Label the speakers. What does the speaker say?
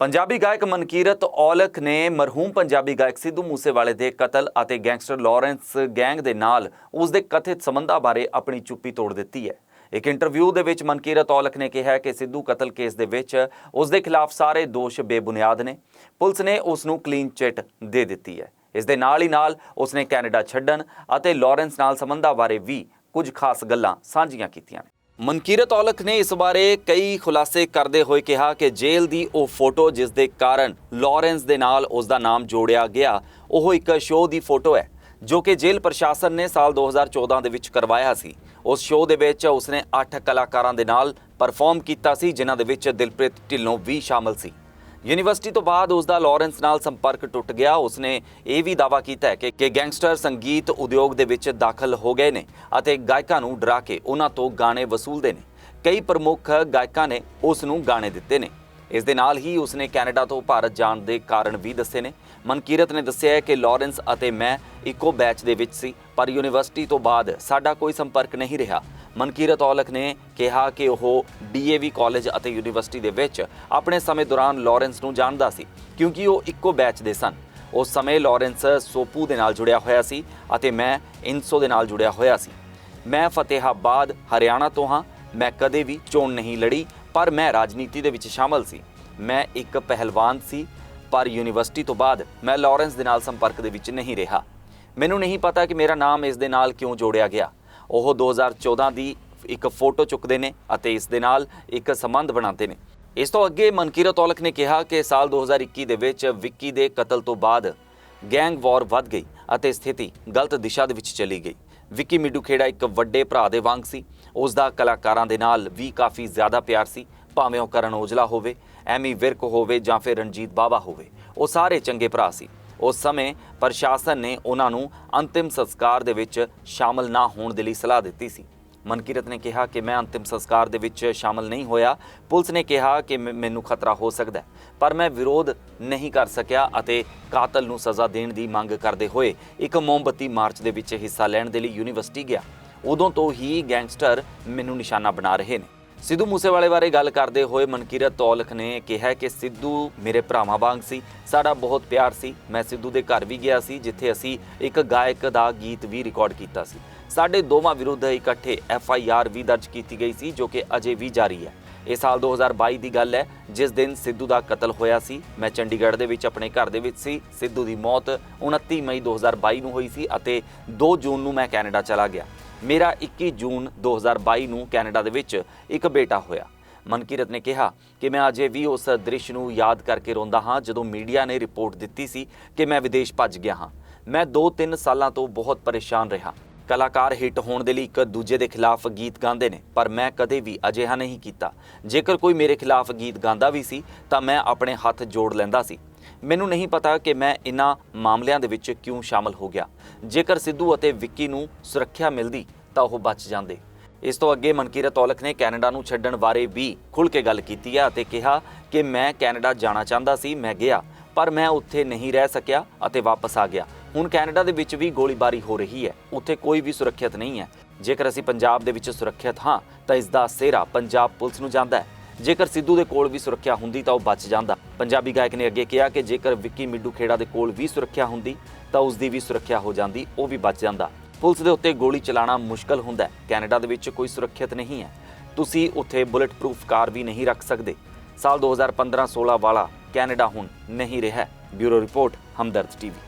Speaker 1: ਪੰਜਾਬੀ ਗਾਇਕ ਮਨਕੀਰਤ ਔਲਖ ਨੇ ਮਰਹੂਮ ਪੰਜਾਬੀ ਗਾਇਕ ਸਿੱਧੂ ਮੂਸੇਵਾਲੇ ਦੇ ਕਤਲ ਅਤੇ ਗੈਂਗਸਟਰ ਲਾਰੈਂਸ ਗੈਂਗ ਦੇ ਨਾਲ ਉਸ ਦੇ ਕਥਿਤ ਸੰਬੰਧਾਂ ਬਾਰੇ ਆਪਣੀ ਚੁੱਪੀ ਤੋੜ ਦਿੱਤੀ ਹੈ। ਇੱਕ ਇੰਟਰਵਿਊ ਦੇ ਵਿੱਚ ਮਨਕੀਰਤ ਔਲਖ ਨੇ ਕਿਹਾ ਕਿ ਸਿੱਧੂ ਕਤਲ ਕੇਸ ਦੇ ਵਿੱਚ ਉਸ ਦੇ ਖਿਲਾਫ ਸਾਰੇ ਦੋਸ਼ ਬੇਬੁਨਿਆਦ ਨੇ। ਪੁਲਿਸ ਨੇ ਉਸ ਨੂੰ ਕਲੀਨ ਚਿੱਟ ਦੇ ਦਿੱਤੀ ਹੈ। ਇਸ ਦੇ ਨਾਲ ਹੀ ਨਾਲ ਉਸ ਨੇ ਕੈਨੇਡਾ ਛੱਡਣ ਅਤੇ ਲਾਰੈਂਸ ਨਾਲ ਸੰਬੰਧਾਂ ਬਾਰੇ ਵੀ ਕੁਝ ਖਾਸ ਗੱਲਾਂ ਸਾਂਝੀਆਂ ਕੀਤੀਆਂ ਨੇ। ਮਨਕੀਰਤ ਔਲਖ ਨੇ ਇਸ ਬਾਰੇ ਕਈ ਖੁਲਾਸੇ ਕਰਦੇ ਹੋਏ ਕਿਹਾ ਕਿ ਜੇਲ੍ਹ ਦੀ ਉਹ ਫੋਟੋ ਜਿਸ ਦੇ ਕਾਰਨ ਲਾਰੈਂਸ ਦੇ ਨਾਲ ਉਸ ਦਾ ਨਾਮ ਜੋੜਿਆ ਗਿਆ, ਉਹ ਇੱਕ ਸ਼ੋਅ ਦੀ ਫੋਟੋ ਹੈ, ਜੋ ਕਿ ਜੇਲ੍ਹ ਪ੍ਰਸ਼ਾਸਨ ਨੇ ਸਾਲ 2014 ਦੇ ਵਿੱਚ ਕਰਵਾਇਆ ਸੀ। ਉਸ ਸ਼ੋਅ ਦੇ ਵਿੱਚ ਉਸਨੇ 8 ਕਲਾਕਾਰਾਂ ਦੇ ਨਾਲ ਪਰਫਾਰਮ ਕੀਤਾ ਸੀ, ਜਿਨ੍ਹਾਂ ਦੇ ਵਿੱਚ ਦਿਲਪ੍ਰੀਤ ਢਿੱਲੋਂ ਵੀ ਸ਼ਾਮਲ ਸੀ। ਯੂਨੀਵਰਸਿਟੀ ਤੋਂ ਬਾਅਦ ਉਸ ਦਾ ਲਾਰੈਂਸ ਨਾਲ ਸੰਪਰਕ ਟੁੱਟ ਗਿਆ। ਉਸਨੇ ਇਹ ਵੀ ਦਾਅਵਾ ਕੀਤਾ ਹੈ ਕਿ ਕਿ ਗੈਂਗਸਟਰ ਸੰਗੀਤ ਉਦਯੋਗ ਦੇ ਵਿੱਚ ਦਾਖਲ ਹੋ ਗਏ ਨੇ ਅਤੇ ਗਾਇਕਾਂ ਨੂੰ ਡਰਾ ਕੇ ਉਹਨਾਂ ਤੋਂ ਗਾਣੇ ਵਸੂਲਦੇ ਨੇ। ਕਈ ਪ੍ਰਮੁੱਖ ਗਾਇਕਾਂ ਨੇ ਉਸ ਨੂੰ ਗਾਣੇ ਦਿੱਤੇ ਨੇ। ਇਸ ਦੇ ਨਾਲ ਹੀ ਉਸਨੇ ਕੈਨੇਡਾ ਤੋਂ ਭਾਰਤ ਜਾਣ ਦੇ ਕਾਰਨ ਵੀ ਦੱਸੇ ਨੇ। ਮਨਕੀਰਤ ਨੇ ਦੱਸਿਆ ਕਿ ਲਾਰੈਂਸ ਅਤੇ ਮੈਂ ਇੱਕੋ ਬੈਚ ਦੇ ਵਿੱਚ ਸੀ, ਪਰ ਯੂਨੀਵਰਸਿਟੀ ਤੋਂ ਬਾਅਦ ਸਾਡਾ ਕੋਈ ਸੰਪਰਕ ਨਹੀਂ ਰਿਹਾ। ਮਨਕੀਰਤ ਔਲਖ ਨੇ ਕਿਹਾ ਕਿ ਉਹ ਡੀਏਵੀ ਕਾਲਜ ਅਤੇ ਯੂਨੀਵਰਸਿਟੀ ਦੇ ਵਿੱਚ ਆਪਣੇ ਸਮੇਂ ਦੌਰਾਨ ਲਾਰੈਂਸ ਨੂੰ ਜਾਣਦਾ ਸੀ, ਕਿਉਂਕਿ ਉਹ ਇੱਕੋ ਬੈਚ ਦੇ ਸਨ। ਉਸ ਸਮੇਂ ਲਾਰੈਂਸ ਸੋਪੂ ਦੇ ਨਾਲ ਜੁੜਿਆ ਹੋਇਆ ਸੀ ਅਤੇ ਮੈਂ ਇਨਸੋ ਦੇ ਨਾਲ ਜੁੜਿਆ ਹੋਇਆ ਸੀ। ਮੈਂ ਫਤਿਹਾਬਾਦ, ਹਰਿਆਣਾ ਤੋਂ ਹਾਂ। ਮੈਂ ਕਦੇ ਵੀ ਚੋਣ ਨਹੀਂ ਲੜੀ, ਪਰ ਮੈਂ ਰਾਜਨੀਤੀ ਦੇ ਵਿੱਚ ਸ਼ਾਮਲ ਸੀ। ਮੈਂ ਇੱਕ ਪਹਿਲਵਾਨ ਸੀ, ਪਰ ਯੂਨੀਵਰਸਿਟੀ ਤੋਂ ਬਾਅਦ ਮੈਂ ਲਾਰੈਂਸ ਦੇ ਨਾਲ ਸੰਪਰਕ ਦੇ ਵਿੱਚ ਨਹੀਂ ਰਿਹਾ। ਮੈਨੂੰ ਨਹੀਂ ਪਤਾ ਕਿ ਮੇਰਾ ਨਾਮ ਇਸ ਦੇ ਨਾਲ ਕਿਉਂ ਜੋੜਿਆ ਗਿਆ। ਉਹ 2014 ਦੀ ਇੱਕ ਫੋਟੋ ਚੁੱਕਦੇ ਨੇ ਅਤੇ ਇਸ ਦੇ ਨਾਲ ਇੱਕ ਸੰਬੰਧ ਬਣਾਉਂਦੇ ਨੇ। ਇਸ ਤੋਂ ਅੱਗੇ ਮਨਕੀਰਤ ਔਲਖ ਨੇ ਕਿਹਾ ਕਿ ਸਾਲ 2021 ਦੇ ਵਿੱਚ ਵਿੱਕੀ ਦੇ ਕਤਲ ਤੋਂ ਬਾਅਦ ਗੈਂਗ ਵਾਰ ਵੱਧ ਗਈ ਅਤੇ ਸਥਿਤੀ ਗਲਤ ਦਿਸ਼ਾ ਦੇ ਵਿੱਚ ਚਲੀ ਗਈ। ਵਿੱਕੀ ਮਿੱਡੂ ਖੇੜਾ ਇੱਕ ਵੱਡੇ ਭਰਾ ਦੇ ਵਾਂਗ ਸੀ। ਉਸ ਦਾ ਕਲਾਕਾਰਾਂ ਦੇ ਨਾਲ ਵੀ ਕਾਫੀ ਜ਼ਿਆਦਾ ਪਿਆਰ ਸੀ। ਭਾਵੇਂ ਉਹ ਕਰਨ ਔਜਲਾ ਹੋਵੇ, ਐਮੀ ਵਿਰਕ ਹੋਵੇ ਜਾਂ ਫਿਰ ਰਣਜੀਤ ਬਾਵਾ ਹੋਵੇ, ਉਹ ਸਾਰੇ ਚੰਗੇ ਭਰਾ ਸੀ। ਉਸ ਸਮੇਂ ਪ੍ਰਸ਼ਾਸਨ ਨੇ ਉਹਨਾਂ ਨੂੰ ਅੰਤਿਮ ਸੰਸਕਾਰ ਦੇ ਵਿੱਚ ਸ਼ਾਮਲ ਨਾ ਹੋਣ ਦੇ ਲਈ ਸਲਾਹ ਦਿੱਤੀ ਸੀ। ਮਨਕੀਰਤ ਨੇ ਕਿਹਾ ਕਿ ਮੈਂ ਅੰਤਿਮ ਸੰਸਕਾਰ ਦੇ ਵਿੱਚ ਸ਼ਾਮਲ ਨਹੀਂ ਹੋਇਆ। ਪੁਲਿਸ ਨੇ ਕਿਹਾ ਕਿ ਮੈ- ਮੈਨੂੰ ਖਤਰਾ ਹੋ ਸਕਦਾ ਹੈ, ਪਰ ਮੈਂ ਵਿਰੋਧ ਨਹੀਂ ਕਰ ਸਕਿਆ ਅਤੇ ਕਾਤਲ ਨੂੰ ਸਜ਼ਾ ਦੇਣ ਦੀ ਮੰਗ ਕਰਦੇ ਹੋਏ ਇੱਕ ਮੋਮਬੱਤੀ ਮਾਰਚ ਦੇ ਵਿੱਚ ਹਿੱਸਾ ਲੈਣ ਦੇ ਲਈ ਯੂਨੀਵਰਸਿਟੀ ਗਿਆ। ਉਦੋਂ ਤੋਂ ਹੀ ਗੈਂਗਸਟਰ ਮੈਨੂੰ ਨਿਸ਼ਾਨਾ ਬਣਾ ਰਹੇ ਨੇ। ਸਿੱਧੂ ਮੂਸੇਵਾਲੇ ਬਾਰੇ ਗੱਲ ਕਰਦੇ ਹੋਏ ਮਨਕੀਰਤ ਤੌਲਖ ਨੇ ਕਿਹਾ ਕਿ ਸਿੱਧੂ ਮੇਰੇ ਭਰਾਵਾਂ ਵਾਂਗ ਸੀ, ਸਾਡਾ ਬਹੁਤ ਪਿਆਰ ਸੀ। ਮੈਂ ਸਿੱਧੂ ਦੇ ਘਰ ਵੀ ਗਿਆ ਸੀ, ਜਿੱਥੇ ਅਸੀਂ ਇੱਕ ਗਾਇਕ ਦਾ ਗੀਤ ਵੀ ਰਿਕਾਰਡ ਕੀਤਾ ਸੀ। ਸਾਡੇ ਦੋਵਾਂ ਵਿਰੁੱਧ ਇਕੱਠੇ ਐਫ ਆਈ ਆਰ ਵੀ ਦਰਜ ਕੀਤੀ ਗਈ ਸੀ, ਜੋ ਕਿ ਅਜੇ ਵੀ ਜਾਰੀ ਹੈ। ਇਹ ਸਾਲ 2022 ਦੀ ਗੱਲ ਹੈ, ਜਿਸ ਦਿਨ ਸਿੱਧੂ ਦਾ ਕਤਲ ਹੋਇਆ ਸੀ। ਮੈਂ ਚੰਡੀਗੜ੍ਹ ਦੇ ਵਿੱਚ ਆਪਣੇ ਘਰ ਦੇ ਵਿੱਚ ਸੀ। ਸਿੱਧੂ ਦੀ ਮੌਤ 29 ਮਈ 2022 ਨੂੰ ਹੋਈ ਸੀ ਅਤੇ 2 ਜੂਨ ਨੂੰ ਮੈਂ ਕੈਨੇਡਾ ਚਲਾ ਗਿਆ। ਮੇਰਾ 21 ਜੂਨ 2022 ਨੂੰ ਕੈਨੇਡਾ ਦੇ ਵਿੱਚ ਇੱਕ ਬੇਟਾ ਹੋਇਆ। ਮਨਕੀਰਤ ਨੇ ਕਿਹਾ ਕਿ ਮੈਂ ਅਜੇ ਵੀ ਉਸ ਦ੍ਰਿਸ਼ ਨੂੰ ਯਾਦ ਕਰਕੇ ਰੋਂਦਾ ਹਾਂ ਜਦੋਂ ਮੀਡੀਆ ਨੇ ਰਿਪੋਰਟ ਦਿੱਤੀ ਸੀ ਕਿ ਮੈਂ ਵਿਦੇਸ਼ ਭੱਜ ਗਿਆ ਹਾਂ। ਮੈਂ 2-3 ਸਾਲਾਂ ਤੋਂ ਬਹੁਤ ਪਰੇਸ਼ਾਨ ਰਿਹਾ। ਕਲਾਕਾਰ ਹਿੱਟ ਹੋਣ ਦੇ ਲਈ ਇੱਕ ਦੂਜੇ ਦੇ ਖਿਲਾਫ ਗੀਤ ਗਾਉਂਦੇ ਨੇ, ਪਰ ਮੈਂ ਕਦੇ ਵੀ ਅਜਿਹਾ ਨਹੀਂ ਕੀਤਾ। ਜੇਕਰ ਕੋਈ ਮੇਰੇ ਖਿਲਾਫ ਗੀਤ ਗਾਉਂਦਾ ਵੀ ਸੀ, ਤਾਂ ਮੈਂ ਆਪਣੇ ਹੱਥ ਜੋੜ ਲੈਂਦਾ ਸੀ। ਮੈਨੂੰ ਨਹੀਂ ਪਤਾ ਕਿ ਮੈਂ ਇਨ੍ਹਾਂ ਮਾਮਲਿਆਂ ਦੇ ਵਿੱਚ ਕਿਉਂ ਸ਼ਾਮਲ ਹੋ ਗਿਆ। ਜੇਕਰ ਸਿੱਧੂ ਅਤੇ ਵਿੱਕੀ ਨੂੰ ਸੁਰੱਖਿਆ ਮਿਲਦੀ, ਤਾਂ ਉਹ ਬਚ ਜਾਂਦੇ। ਇਸ ਤੋਂ ਅੱਗੇ ਮਨਕੀਰਤ ਔਲਖ ਨੇ ਕੈਨੇਡਾ ਨੂੰ ਛੱਡਣ ਬਾਰੇ ਵੀ ਖੁੱਲ੍ਹ ਕੇ ਗੱਲ ਕੀਤੀ ਹੈ ਅਤੇ ਕਿਹਾ ਕਿ ਮੈਂ ਕੈਨੇਡਾ ਜਾਣਾ ਚਾਹੁੰਦਾ ਸੀ, ਮੈਂ ਗਿਆ, ਪਰ ਮੈਂ ਉੱਥੇ ਨਹੀਂ ਰਹਿ ਸਕਿਆ ਅਤੇ ਵਾਪਸ ਆ ਗਿਆ। ਹੁਣ ਕੈਨੇਡਾ ਦੇ ਵਿੱਚ ਵੀ ਗੋਲੀਬਾਰੀ ਹੋ ਰਹੀ ਹੈ, ਉੱਥੇ ਕੋਈ ਵੀ ਸੁਰੱਖਿਅਤ ਨਹੀਂ ਹੈ। ਜੇਕਰ ਅਸੀਂ ਪੰਜਾਬ ਦੇ ਵਿੱਚ ਸੁਰੱਖਿਅਤ ਹਾਂ, ਤਾਂ ਇਸ ਦਾ ਸਿਹਰਾ ਪੰਜਾਬ ਪੁਲਿਸ ਨੂੰ ਜਾਂਦਾ ਹੈ। ਜੇਕਰ ਸਿੱਧੂ ਦੇ ਕੋਲ ਵੀ ਸੁਰੱਖਿਆ ਹੁੰਦੀ ਤਾਂ ਉਹ ਬਚ ਜਾਂਦਾ। ਪੰਜਾਬੀ ਗਾਇਕ ਨੇ ਅੱਗੇ ਕਿਹਾ ਕਿ ਜੇਕਰ ਵਿੱਕੀ ਮਿੱਡੂ ਖੇੜਾ ਦੇ ਕੋਲ ਵੀ ਸੁਰੱਖਿਆ ਹੁੰਦੀ, ਤਾਂ ਉਸ ਦੀ ਵੀ ਸੁਰੱਖਿਆ ਹੋ ਜਾਂਦੀ, ਉਹ ਵੀ ਬਚ ਜਾਂਦਾ। ਪੁਲਿਸ ਦੇ ਉੱਤੇ ਗੋਲੀ ਚਲਾਉਣਾ ਮੁਸ਼ਕਲ ਹੁੰਦਾ ਕੈਨੇਡਾ ਦੇ ਵਿੱਚ ਕੋਈ ਸੁਰੱਖਿਅਤ ਨਹੀਂ ਹੈ। ਤੁਸੀਂ ਉੱਥੇ ਬੁਲੇਟ ਪ੍ਰੂਫ ਕਾਰ ਵੀ ਨਹੀਂ ਰੱਖ ਸਕਦੇ। ਸਾਲ 2015-16 ਵਾਲਾ ਕੈਨੇਡਾ ਹੁਣ ਨਹੀਂ ਰਿਹਾ ਬਿਊਰੋ ਰਿਪੋਰਟ, ਹਮਦਰਦ ਟੀਵੀ।